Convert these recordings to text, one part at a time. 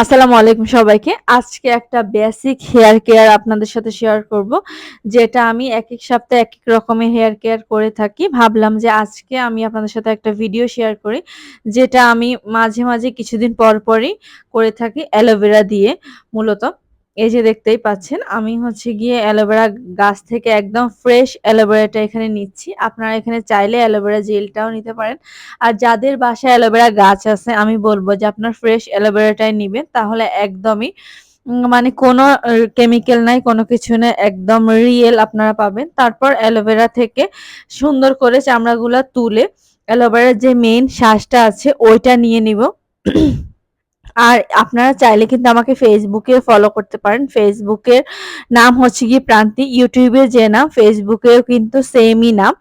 আসসালামু আলাইকুম সবাইকে। আজকে একটা বেসিক হেয়ার কেয়ার আপনাদের সাথে শেয়ার করব, যেটা আমি এক এক সপ্তাহে এক এক রকমের হেয়ার কেয়ার করে থাকি। ভাবলাম যে আজকে আমি আপনাদের সাথে একটা ভিডিও শেয়ার করি, যেটা আমি মাঝে মাঝে কিছুদিন পর পরই করে থাকি অ্যালোভেরা দিয়ে, মূলত। এই যে দেখতেই পাচ্ছেন, আমি হচ্ছে গিয়ে অ্যালোভেরা গাছ থেকে একদম ফ্রেশ অ্যালোভেরাটা এখানে নিচ্ছি। আপনারা এখানে চাইলে অ্যালোভেরা জেলটাও নিতে পারেন। আর যাদের বাসায় অ্যালোভেরা গাছ আছে, আমি বলব যে আপনার ফ্রেশ অ্যালোভেরাটাই নিবেন, তাহলে একদমই মানে কোনো কেমিক্যাল নাই, কোনো কিছু নেই, একদম রিয়েল আপনারা পাবেন। তারপর অ্যালোভেরা থেকে সুন্দর করে চামড়াগুলো তুলে অ্যালোভেরার যে মেইন শ্বাসটা আছে, ওইটা নিয়ে নিব। আর আপনারা চাইলে কিন্তু আমাকে ফেসবুকে ফলো করতে পারেন। ফেসবুকের নাম হচ্ছে গিয়ে প্রান্তি ইউটিউবে যে নাম ফেসবুকেও কিন্তু সেমই নাম।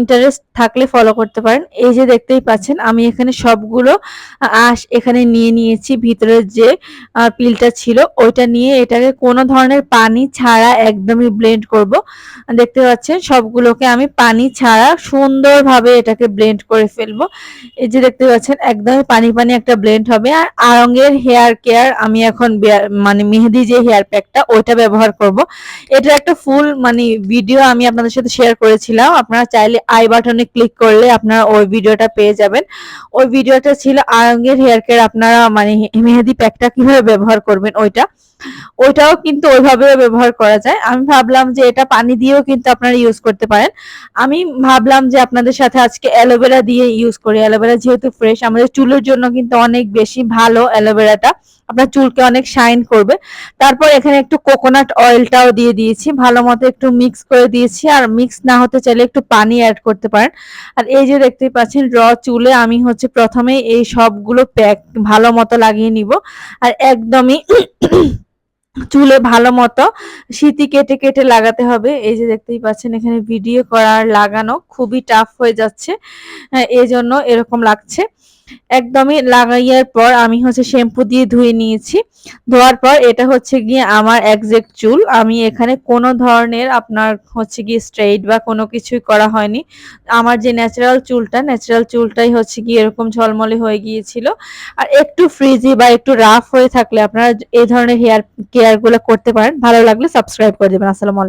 ইন্টারেস্ট থাকলে ফলো করতে পারেন। এই যে দেখতেই পাচ্ছেন, আমি এখানে সবগুলো আঁশ এখানে নিয়ে নিয়েছি। ভিতরের যে পিলটা ছিল, ওইটা নিয়ে এটাকে কোনো ধরনের পানি ছাড়া একদমই ব্লেন্ড করব। দেখতে পাচ্ছেন, সবগুলোকে আমি পানি ছাড়া সুন্দরভাবে এটাকে ব্লেন্ড করে ফেলব। এই যে দেখতে পাচ্ছেন, একদমই পানি পানি একটা ব্লেন্ড হবে। আর আরঙের হেয়ার কেয়ার আমি এখন মানে মেহেদি যে হেয়ার প্যাকটা ওইটা ব্যবহার করব। এটা একটা ফুল মানে ভিডিও আমি আপনাদের সাথে শেয়ার করেছিলাম। আপনারা চাইলে আই বাটনে ক্লিক করলে আপনারা ওই ভিডিওটা পেয়ে যাবেন। ওই ভিডিওটা ছিল আরঙের হেয়ার কেয়ার আপনারা মানে মেহেদি প্যাকটা কীভাবে ব্যবহার করবেন ওইটা? ওইটাও কিন্তু ওইভাবে ব্যবহার করা যায়। আমি ভাবলাম যে এটা পানি দিয়েও কিন্তু আপনারা ইউজ করতে পারেন। আমি ভাবলাম যে আপনাদের সাথে আজকে অ্যালোভেরা দিয়ে ইউজ করি। অ্যালোভেরা যেহেতু ফ্রেশ আমাদের চুলের জন্য কিন্তু অনেক বেশি ভালো অ্যালোভেরাটা। আপনার চুলকে অনেক শাইন করবে। তারপর এখানে একটু কোকোনাট অয়েলটাও দিয়ে দিয়েছি। ভালো মতো একটু মিক্স করে দিয়েছি। আর মিক্স না হতে চাইলে একটু পানি অ্যাড করতে পারেন। আর এই যে দেখতেই পাচ্ছেন র চুলে আমি হচ্ছে প্রথমে এই সবগুলো প্যাক ভালো মতো লাগিয়ে নিব। আর একদমই চুলে ভালো মতো সিতি কেটে কেটে লাগাতে হবে। এই যে দেখতেই পাচ্ছেন এখানে ভিডিও করার লাগানো খুবই টাফ হয়ে যাচ্ছে। হ্যাঁ, এই জন্য এরকম লাগছে। একদমই লাগাইয়ার পর আমি হচ্ছে শ্যাম্পু দিয়ে ধুয়ে নিয়েছি। ধোয়ার পর এটা হচ্ছে গিয়ে আমার একজ্যাক্ট চুল। আমি এখানে কোনো ধরনের আপনার হচ্ছে গিয়ে স্ট্রেইট বা কোনো কিছুই করা হয়নি। আমার যে ন্যাচারাল চুলটা ন্যাচারাল চুলটাই হচ্ছে গিয়ে এরকম ঝলমলে হয়ে গিয়েছিল। আর একটু ফ্রিজি বা একটু রাফ হয়ে থাকলে আপনারা এই ধরনের হেয়ার কেয়ারগুলো করতে পারেন। ভালো লাগলে সাবস্ক্রাইব করে দেবেন। আসসালামু আলাইকুম।